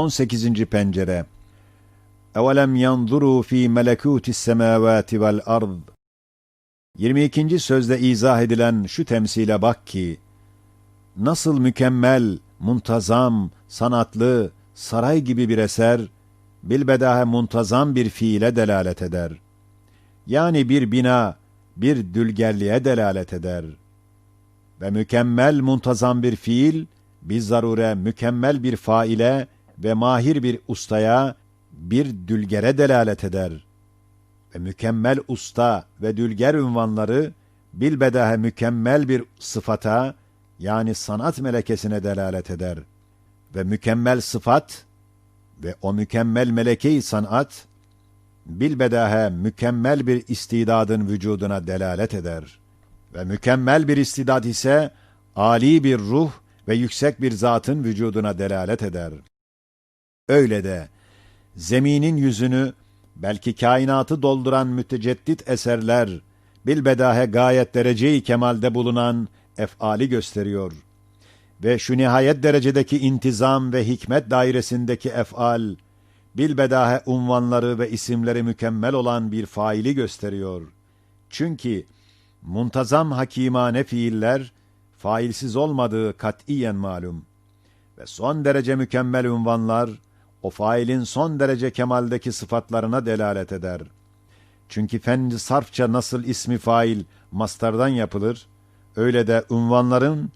18. pencere Evelem yanzuru fi melekutis semavati vel ard 22. sözde izah edilen şu temsile bak ki nasıl mükemmel, muntazam, sanatlı, saray gibi bir eser bilbedahe muntazam bir fiile delalet eder. Yani bir bina, bir dülgerliğe delalet eder. Ve mükemmel muntazam bir fiil, bir zarure mükemmel bir faile ve mahir bir ustaya, bir dülgere delalet eder. Ve mükemmel usta ve dülger ünvanları, bilbedahe mükemmel bir sıfata, yani sanat melekesine delalet eder. Ve mükemmel sıfat ve o mükemmel meleke-i sanat, bilbedahe mükemmel bir istidadın vücuduna delalet eder. Ve mükemmel bir istidad ise, âli bir ruh ve yüksek bir zatın vücuduna delalet eder. Öyle de, zeminin yüzünü, belki kainatı dolduran müteceddit eserler, bilbedahe gayet dereceyi kemalde bulunan efali gösteriyor. Ve şu nihayet derecedeki intizam ve hikmet dairesindeki efal, bilbedahe unvanları ve isimleri mükemmel olan bir faili gösteriyor. Çünkü muntazam hakimane fiiller, failsiz olmadığı katiyen malum. Ve son derece mükemmel unvanlar, o failin son derece kemaldeki sıfatlarına delalet eder. Çünkü fen sarfça nasıl ismi fail mastardan yapılır, öyle de unvanların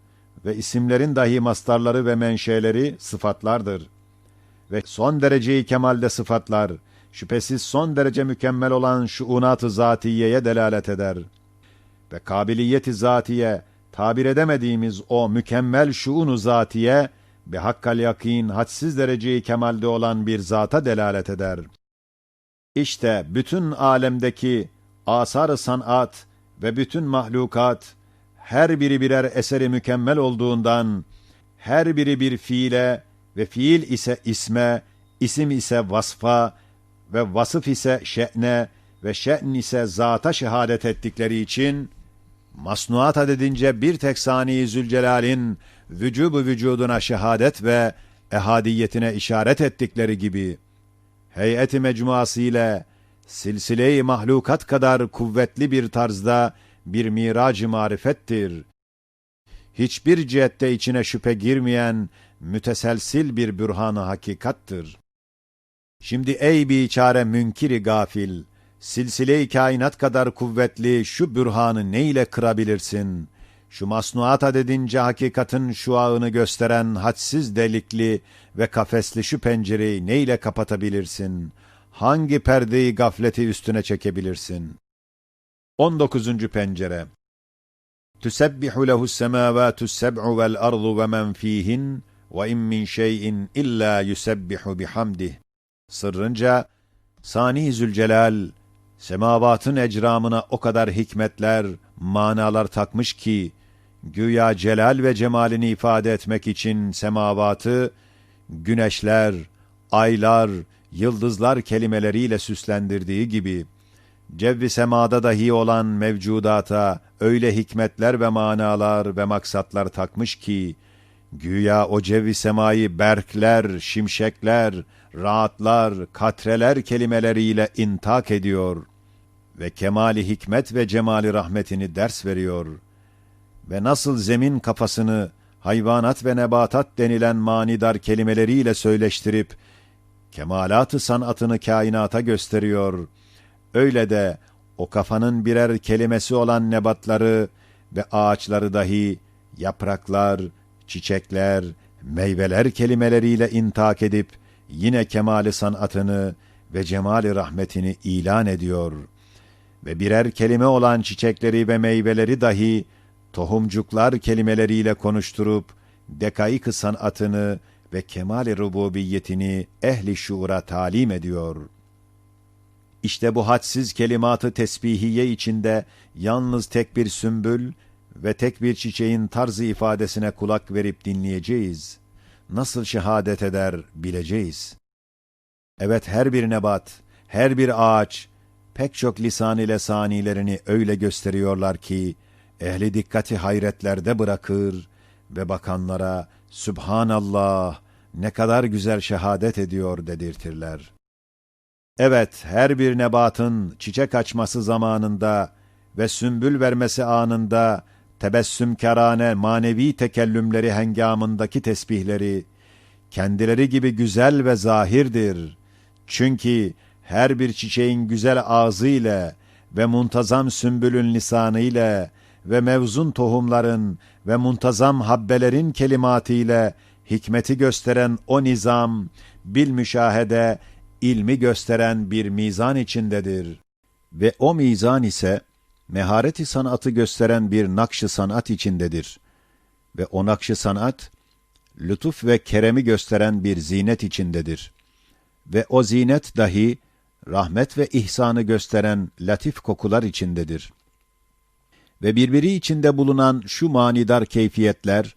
ve isimlerin dahi mastarları ve menşeleri sıfatlardır. Ve son dereceyi kemalde sıfatlar, şüphesiz son derece mükemmel olan şu unat-ı zatiyeye delalet eder. Ve kabiliyeti zatiye, tabir edemediğimiz o mükemmel şuunu zatiye, bir hakkal yakin, hadsiz dereceyi kemalde olan bir zata delalet eder. İşte bütün alemdeki asar-ı sanat ve bütün mahlukat, her biri birer eseri mükemmel olduğundan, her biri bir fiile ve fiil ise isme, isim ise vasfa ve vasıf ise şe'ne ve şe'n ise zata şehadet ettikleri için, masnuat adedince bir tek saniye Zülcelal'in vücubu vücuduna şehadet ve ehadiyetine işaret ettikleri gibi, heyeti mecmuası ile silsile-i mahlukat kadar kuvvetli bir tarzda bir mirac-ı marifettir. Hiçbir cihette içine şüphe girmeyen müteselsil bir bürhan-ı hakikattır. Şimdi ey biçare münkiri gafil, silsile-i kainat kadar kuvvetli şu bürhanı ne ile kırabilirsin? Şu masnuat adedince hakikatin şuağını gösteren hadsiz delikli ve kafesli şu pencereyi ne ile kapatabilirsin? Hangi perdeyi gafleti üstüne çekebilirsin? 19. pencere Tüsebbihu lehu's semâvâtu's seb'u vel ardu ve men fîhin ve in min şeyin illa yusebbihu bihamdih. Sırrınca Sani Zülcelal semavatın ecramına o kadar hikmetler, manalar takmış ki güya celal ve cemalini ifade etmek için semavatı güneşler, aylar, yıldızlar kelimeleriyle süslendirdiği gibi cevvi semada dahi olan mevcudata öyle hikmetler ve manalar ve maksatlar takmış ki, güya o cevvi semayı berkler, şimşekler, rahatlar, katreler kelimeleriyle intak ediyor ve kemali hikmet ve cemali rahmetini ders veriyor ve nasıl zemin kafasını hayvanat ve nebatat denilen manidar kelimeleriyle söyleştirip, kemalat-ı sanatını kainata gösteriyor.'' Öyle de o kafanın birer kelimesi olan nebatları ve ağaçları dahi yapraklar, çiçekler, meyveler kelimeleriyle intak edip yine kemali sanatını ve cemali rahmetini ilan ediyor. Ve birer kelime olan çiçekleri ve meyveleri dahi tohumcuklar kelimeleriyle konuşturup dekaik sanatını ve kemali rububiyetini ehli şuura talim ediyor.'' İşte bu hadsiz kelimatı tesbihiye içinde yalnız tek bir sümbül ve tek bir çiçeğin tarzı ifadesine kulak verip dinleyeceğiz. Nasıl şehadet eder bileceğiz. Evet her bir nebat, her bir ağaç pek çok lisan ile sanilerini öyle gösteriyorlar ki ehli dikkati hayretlerde bırakır ve bakanlara Sübhanallah ne kadar güzel şehadet ediyor dedirtirler. Evet, her bir nebatın çiçek açması zamanında ve sümbül vermesi anında tebessümkarane manevi tekellümleri hengamındaki tesbihleri kendileri gibi güzel ve zahirdir. Çünkü her bir çiçeğin güzel ağzı ile ve muntazam sümbülün lisanı ile ve mevzun tohumların ve muntazam habbelerin kelimatı ile hikmeti gösteren o nizam, bil müşahede, ilmi gösteren bir mizan içindedir. Ve o mizan ise, mehareti sanatı gösteren bir nakşı sanat içindedir. Ve o nakşı sanat, lütuf ve keremi gösteren bir zinet içindedir. Ve o zinet dahi, rahmet ve ihsanı gösteren latif kokular içindedir. Ve birbiri içinde bulunan şu manidar keyfiyetler,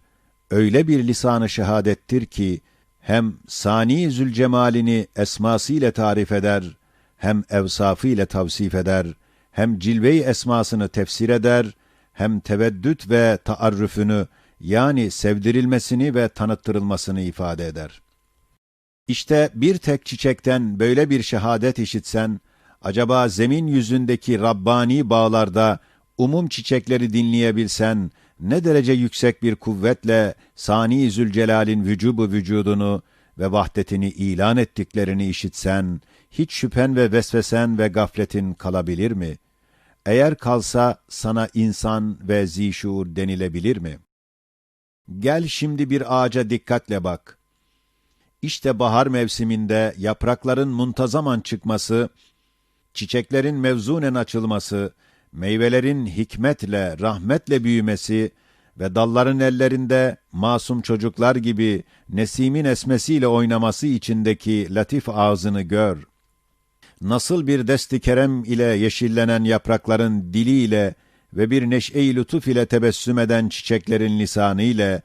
öyle bir lisanı şehadettir ki, hem Sani Zülcemal'ini esması ile tarif eder, hem evsafı ile tavsif eder, hem cilve-i esmasını tefsir eder, hem teveddüt ve taarrüfünü yani sevdirilmesini ve tanıttırılmasını ifade eder. İşte bir tek çiçekten böyle bir şehadet işitsen, acaba zemin yüzündeki Rabbani bağlarda umum çiçekleri dinleyebilsen, ne derece yüksek bir kuvvetle Sani Zülcelal'in vücubu vücudunu ve vahdetini ilan ettiklerini işitsen, hiç şüphen ve vesvesen ve gafletin kalabilir mi? Eğer kalsa sana insan ve zişur denilebilir mi? Gel şimdi bir ağaca dikkatle bak. İşte bahar mevsiminde yaprakların muntazaman çıkması, çiçeklerin mevzunen açılması, meyvelerin hikmetle, rahmetle büyümesi ve dalların ellerinde masum çocuklar gibi nesimin esmesiyle oynaması içindeki latif ağzını gör. Nasıl bir desti kerem ile yeşillenen yaprakların diliyle ve bir neşe-i lütuf ile tebessüm eden çiçeklerin lisanı ile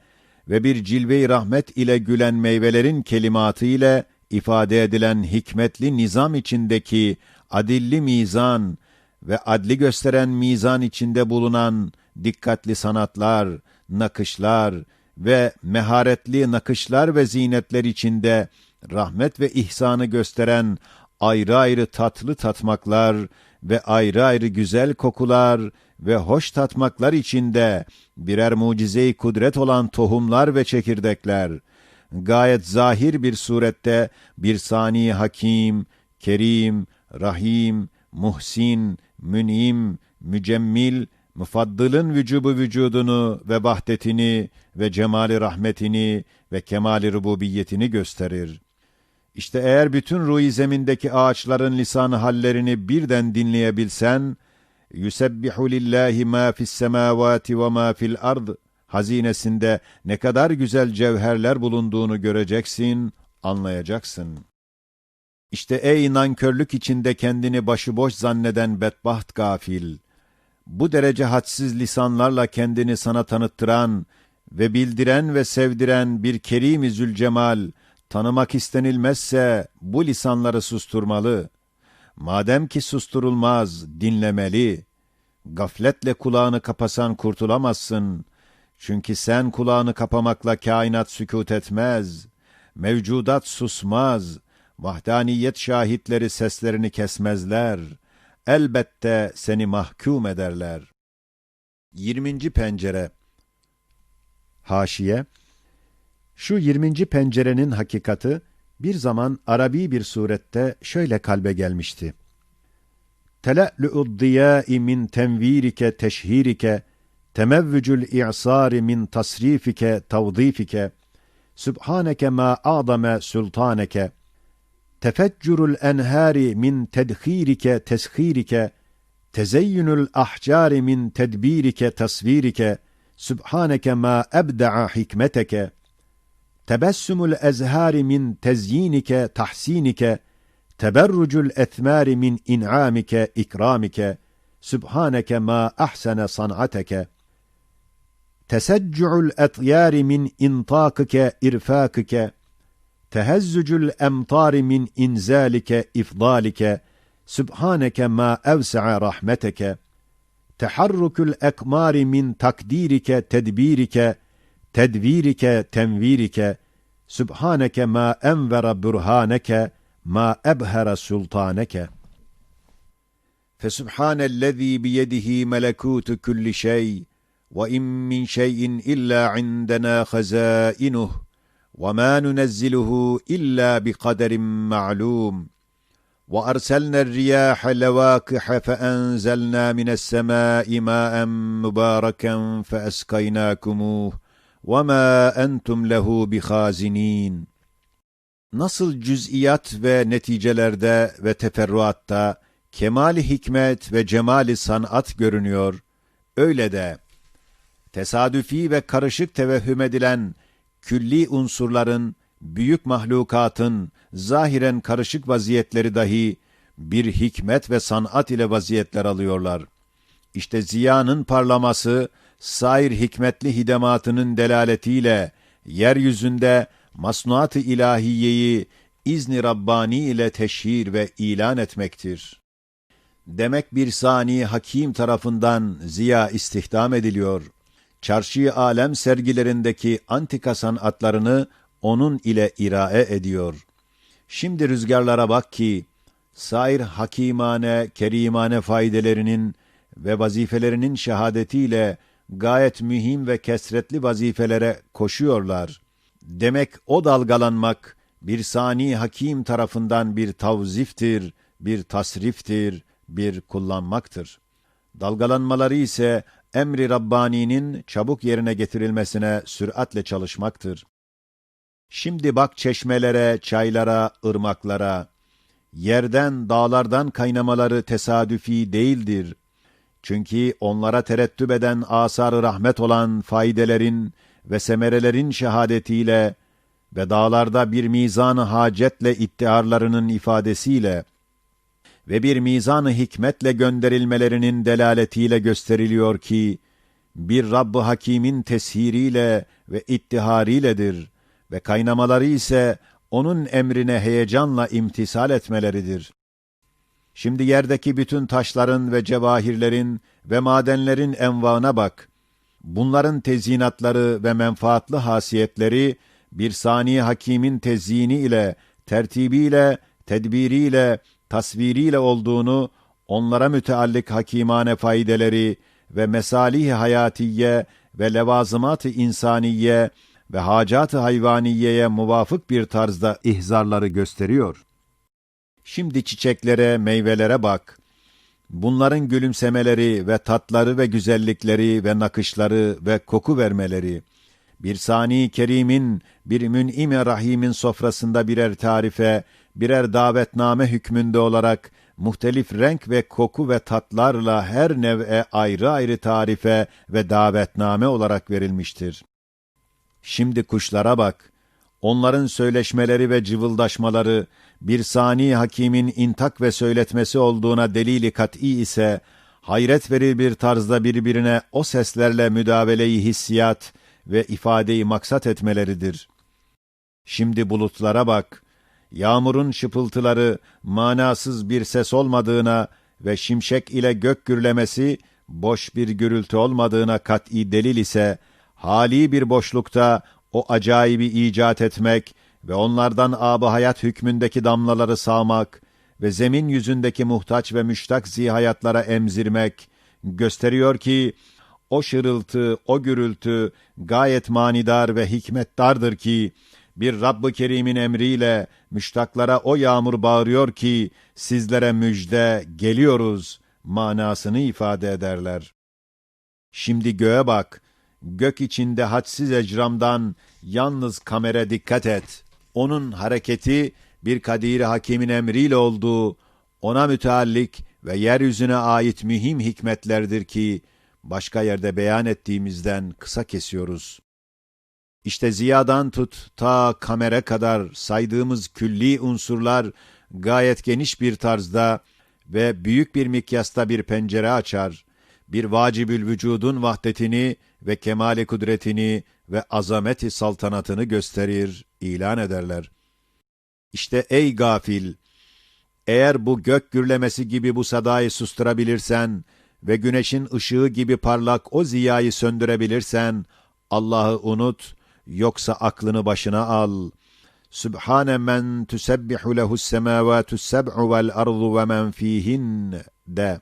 ve bir cilve-i rahmet ile gülen meyvelerin kelimatı ile ifade edilen hikmetli nizam içindeki adilli mizan ve adli gösteren mizan içinde bulunan dikkatli sanatlar, nakışlar ve meharetli nakışlar ve zinetler içinde rahmet ve ihsanı gösteren ayrı ayrı tatlı tatmaklar ve ayrı ayrı güzel kokular ve hoş tatmaklar içinde birer mucize-i kudret olan tohumlar ve çekirdekler, gayet zahir bir surette bir sani hakim, kerim, rahim, muhsin, münim, mücemmil, mufaddılın vücubu vücudunu ve vahdetini ve cemali rahmetini ve kemali rububiyetini gösterir. İşte eğer bütün ruhi zemindeki ağaçların lisanı hallerini birden dinleyebilsen, yusebbihu lillahi ma fis semavati ve ma fil hazinesinde ne kadar güzel cevherler bulunduğunu göreceksin, anlayacaksın. İşte ey nankörlük içinde kendini başıboş zanneden bedbaht gafil, bu derece hadsiz lisanlarla kendini sana tanıttıran ve bildiren ve sevdiren bir Kerim-i Zülcemal, tanımak istenilmezse bu lisanları susturmalı. Madem ki susturulmaz, dinlemeli. Gafletle kulağını kapasan kurtulamazsın. Çünkü sen kulağını kapamakla kainat sükut etmez. Mevcudat susmaz. Vahdaniyet şahitleri seslerini kesmezler. Elbette seni mahkum ederler. 20. Pencere Haşiye Şu 20. pencerenin hakikati bir zaman Arabi bir surette şöyle kalbe gelmişti. Tele'lu'ud diyâi min tenvirike teşhirike temevvücül i'sâri min tasrifike tavdifike Sübhaneke ma a'dame sultaneke tefeccürül enhâri min tedhîrike teshîrike tezeyyünül ahcâri min tedbirike tasvirike Sübhaneke ma ebda'a hikmeteke tebessümül ezhâri min tezyinike tahsinike teberrucul ethmâri min in'amike ikramike Sübhaneke ma ahsene san'ateke teseccü'ül etyâri min intakike irfâkike tehezzücül emtâri min inzâlike ifdâlike Sübhaneke ma evse'a rahmeteke teharrukül ekmâri min takdirike tedbirike tedvirike tenvirike Sübhaneke ma envera burhaneke ma ebhera sultaneke. Fesubhanellezî biyedihi melekûtu kulli şey ve in min şeyin illa indena hazainuh ve ma nunezziluhu illa bi kaderin ma'lum. وأرسلنا الرياح لواقح فأنزلنا من السماء ماء مباركا فأسقيناكموه وما أنتم له بخازنين Nasıl cüz'iyat ve neticelerde ve teferruatta kemali hikmet ve cemali sanat görünüyor, öyle de tesadüfi ve karışık tevehhüm edilen külli unsurların büyük mahlukatın zahiren karışık vaziyetleri dahi bir hikmet ve sanat ile vaziyetler alıyorlar. İşte ziyanın parlaması, sair hikmetli hidematının delaletiyle, yeryüzünde masnuat-ı ilahiyeyi izni Rabbani ile teşhir ve ilan etmektir. Demek bir sani hakim tarafından ziya istihdam ediliyor. Çarşı alem sergilerindeki antika sanatlarını onun ile irae ediyor. Şimdi rüzgarlara bak ki, sair hakimane, kerimane faydelerinin ve vazifelerinin şehadetiyle gayet mühim ve kesretli vazifelere koşuyorlar. Demek o dalgalanmak, bir sani hakim tarafından bir tavziftir, bir tasriftir, bir kullanmaktır. Dalgalanmaları ise emri Rabbani'nin çabuk yerine getirilmesine süratle çalışmaktır. Şimdi bak çeşmelere, çaylara, ırmaklara. Yerden, dağlardan kaynamaları tesadüfi değildir. Çünkü onlara terettüp eden asar rahmet olan faydelerin ve semerelerin şehadetiyle ve dağlarda bir mizan hacetle ittiharlarının ifadesiyle ve bir mizan hikmetle gönderilmelerinin delaletiyle gösteriliyor ki, bir Rabb-ı Hakîm'in teshiriyle ve ittihariyledir ve kaynamaları ise onun emrine heyecanla imtisal etmeleridir. Şimdi yerdeki bütün taşların ve cevahirlerin ve madenlerin envana bak. Bunların tezyinatları ve menfaatlı hasiyetleri bir sani hakimin tezyini ile, tertibiyle, tedbiriyle, tasviriyle olduğunu, onlara müteallik hakimane faydeleri ve mesalih hayatiye ve levazımat-ı insaniye ve hacat-ı hayvaniyeye muvafık bir tarzda ihzarları gösteriyor. Şimdi çiçeklere, meyvelere bak. Bunların gülümsemeleri ve tatları ve güzellikleri ve nakışları ve koku vermeleri, bir sani kerimin, bir mün'ime rahimin sofrasında birer tarife, birer davetname hükmünde olarak, muhtelif renk ve koku ve tatlarla her nev'e ayrı ayrı tarife ve davetname olarak verilmiştir. Şimdi kuşlara bak. Onların söyleşmeleri ve cıvıldaşmaları bir sani hakimin intak ve söyletmesi olduğuna delili kat'i ise hayret verir bir tarzda birbirine o seslerle müdaveleyi hissiyat ve ifadeyi maksat etmeleridir. Şimdi bulutlara bak. Yağmurun şıpıltıları manasız bir ses olmadığına ve şimşek ile gök gürlemesi boş bir gürültü olmadığına kat'i delil ise hali bir boşlukta o acayibi icat etmek ve onlardan ab hayat hükmündeki damlaları sağmak ve zemin yüzündeki muhtaç ve müştak zihayatlara emzirmek gösteriyor ki o şırıltı, o gürültü gayet manidar ve hikmettardır ki bir Rabb-ı Kerim'in emriyle müştaklara o yağmur bağırıyor ki sizlere müjde geliyoruz manasını ifade ederler. Şimdi göğe bak, gök içinde hadsiz ecramdan yalnız kamera dikkat et. Onun hareketi bir kadir hakimin emriyle olduğu, ona müteallik ve yeryüzüne ait mühim hikmetlerdir ki, başka yerde beyan ettiğimizden kısa kesiyoruz. İşte ziyadan tut ta kamera kadar saydığımız külli unsurlar gayet geniş bir tarzda ve büyük bir mikyasta bir pencere açar, bir vacibül vücudun vahdetini ve kemale kudretini ve azameti saltanatını gösterir, ilan ederler. İşte ey gafil! Eğer bu gök gürlemesi gibi bu sadayı susturabilirsen ve güneşin ışığı gibi parlak o ziyayı söndürebilirsen, Allah'ı unut Yoksa aklını başına al. Sübhane men tüsebbihu lehu's semavatu seb'u vel ardu ve men fihin de.